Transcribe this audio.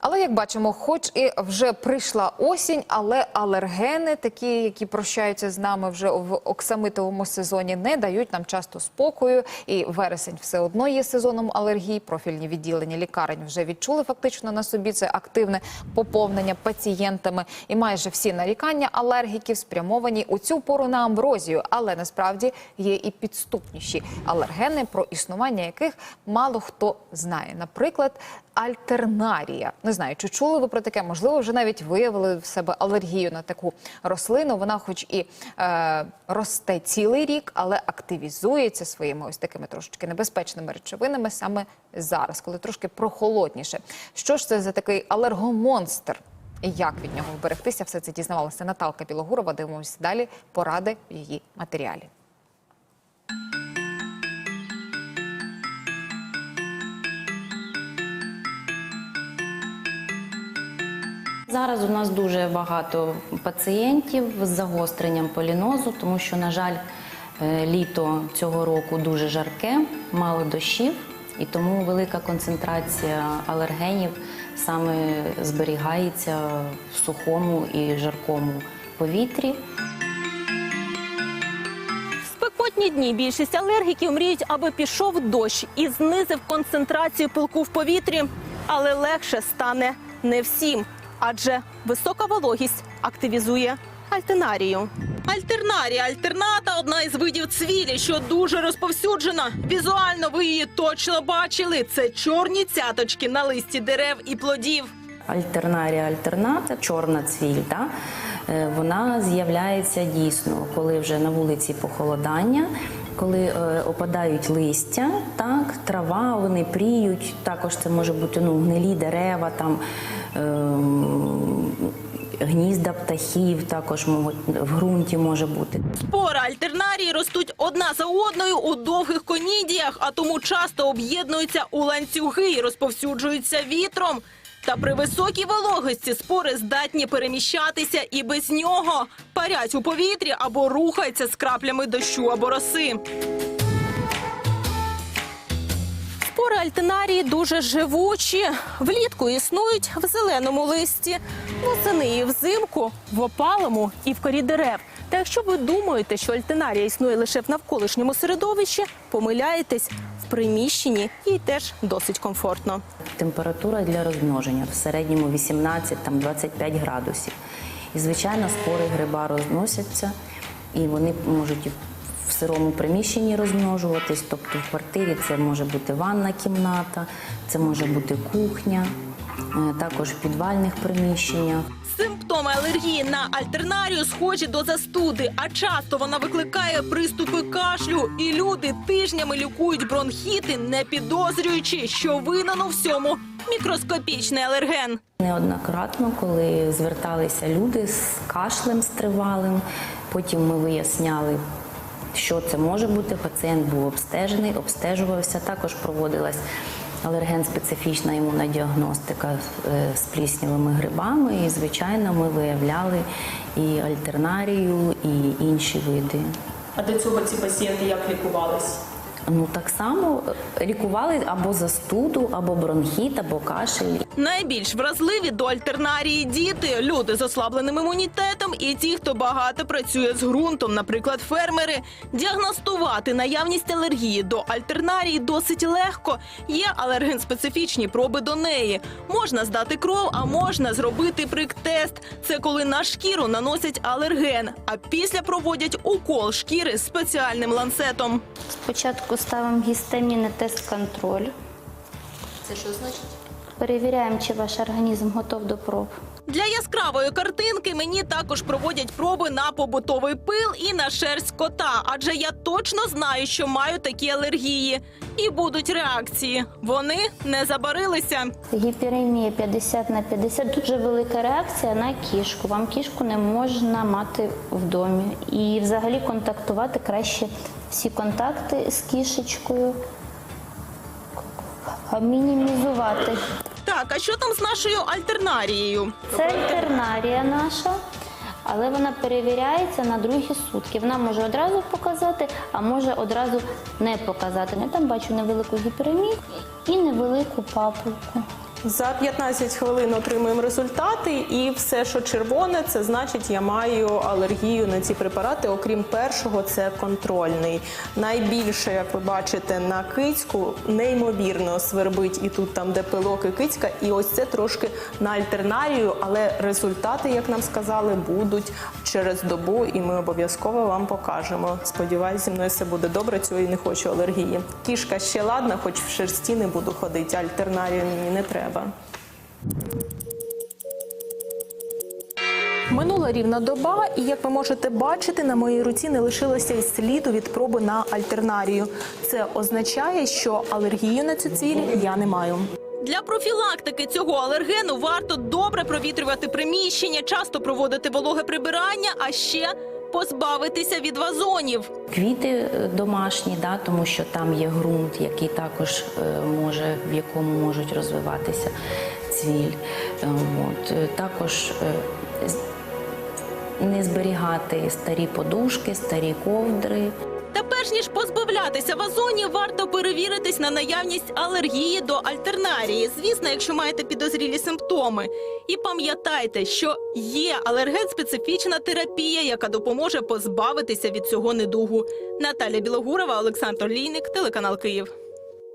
Але як бачимо, хоч і вже прийшла осінь, але алергени, такі, які прощаються з нами вже в оксамитовому сезоні, не дають нам часто спокою. І вересень все одно є сезоном алергій. Профільні відділення лікарень вже відчули фактично на собі це активне поповнення пацієнтами. І майже всі нарікання алергіків спрямовані у цю пору на амброзію. Але насправді є і підступніші алергени, про існування яких мало хто знає. Наприклад, альтернарія. Не знаю, чи чули ви про таке? Можливо, вже навіть виявили в себе алергію на таку рослину. Вона, хоч і е, росте цілий рік, але активізується своїми ось такими трошечки небезпечними речовинами саме зараз, коли трошки прохолодніше. Що ж це за такий алергомонстр? І як від нього вберегтися? Все це дізнавалася Наталка Білогурова. Дивимося далі поради в її матеріалі. Зараз у нас дуже багато пацієнтів з загостренням полінозу, тому що, на жаль, е, літо цього року дуже жарке, мало дощів, і тому велика концентрація алергенів саме зберігається в сухому і жаркому повітрі. Спекотні дні більшість алергіків мріють, аби пішов дощ і знизив концентрацію пилку в повітрі. Але легше стане не всім, адже висока вологість активізує альтинарію. Альтернарія альтерната одна із видів цвілі, що дуже розповсюджена. Візуально ви її точно бачили. Це чорні цяточки на листі дерев і плодів. Альтернарія альтерната, чорна цвіль, да? е, вона з'являється дійсно, коли вже на вулиці похолодання, коли е, опадають листя, так, трава, вони пріють. Також це може бути ну, гнилі дерева, там, ем, гнізда птахів, також можуть, в ґрунті може бути. Спори альтернарії ростуть одна за одною у довгих конідіях, а тому часто об'єднуються у ланцюги і розповсюджуються вітром. Та при високій вологості спори здатні переміщатися і без нього парять у повітрі або рухаються з краплями дощу або роси. Спори альтинарії дуже живучі. Влітку існують в зеленому листі, восени і взимку в опалому і в корі дерев. Та якщо ви думаєте, що альтинарія існує лише в навколишньому середовищі, помиляєтесь в приміщенні їй теж досить комфортно. Температура для розмноження в середньому 18-25 градусів. І, звичайно, спори гриба розносяться, і вони можуть в сирому приміщенні розмножуватись. Тобто в квартирі це може бути ванна кімната, це може бути кухня, також в підвальних приміщеннях. Симптоми алергії на альтернарію схожі до застуди, а часто вона викликає приступи кашлю. І люди тижнями лікують бронхіти, не підозрюючи, що винен у всьому мікроскопічний алерген. Неоднократно, коли зверталися люди з кашлем з тривалим, потім ми виясняли, що це може бути. Пацієнт був обстежений, обстежувався. Також проводилась алерген-специфічна імунна діагностика е, з пліснявими грибами. І, звичайно, ми виявляли і альтернарію, і інші види. А до цього ці пацієнти як лікувались? Ну так само е, лікували або застуду, або бронхіт, або кашель. Найбільш вразливі до альтернарії діти, люди з ослабленим імунітетом і ті, хто багато працює з ґрунтом, наприклад, фермери. Діагностувати наявність алергії до альтернарії досить легко. Є алерген-специфічні проби до неї. Можна здати кров, а можна зробити прик-тест. Це коли на шкіру наносять алерген, а після проводять укол шкіри спеціальним ланцетом. Спочатку ставимо гістамінний тест-контроль. Це що значить? Перевіряємо, чи ваш організм готов до проб. Для яскравої картинки мені також проводять проби на побутовий пил і на шерсть кота, адже я точно знаю, що маю такі алергії. І будуть реакції. Вони не забарилися. Гіперемія 50 на 50 дуже велика реакція на кішку. Вам кішку не можна мати в домі. І взагалі контактувати краще всі контакти з кішечкою. Мінімізувати. Так, а що там з нашою альтернарією? Це альтернарія наша, але вона перевіряється на другі сутки. Вона може одразу показати, а може одразу не показати. Я там бачу невелику гіперемію і невелику папулку. За 15 хвилин отримуємо результати, і все, що червоне, це значить, я маю алергію на ці препарати. Окрім першого, це контрольний. Найбільше, як ви бачите, на кицьку неймовірно свербить і тут, там, де пилок і кицька, і ось це трошки на альтернарію, але результати, як нам сказали, будуть через добу, і ми обов'язково вам покажемо. Сподіваюсь, зі мною все буде добре. Цього і не хочу алергії. Кішка ще ладна, хоч в шерсті не буду ходити. Альтернарію мені не треба. Минула рівна доба, і як ви можете бачити, на моїй руці не лишилося й сліду від проби на альтернарію. Це означає, що алергію на цю цвіль я не маю. Для профілактики цього алергену варто добре провітрювати приміщення, часто проводити вологе прибирання, а ще позбавитися від вазонів. Квіти е, домашні, да, тому що там є ґрунт, який також е, може, в якому можуть розвиватися цвіль. Е, От. Також не зберігати старі подушки, старі ковдри. Та перш ніж позбавлятися вазонів, варто перевіритись на наявність алергії до альтернарії. Звісно, якщо маєте підозрілі симптоми. І пам'ятайте, що є алерген-специфічна терапія, яка допоможе позбавитися від цього недугу. Наталя Білогурова, Олександр Лійник, телеканал Київ.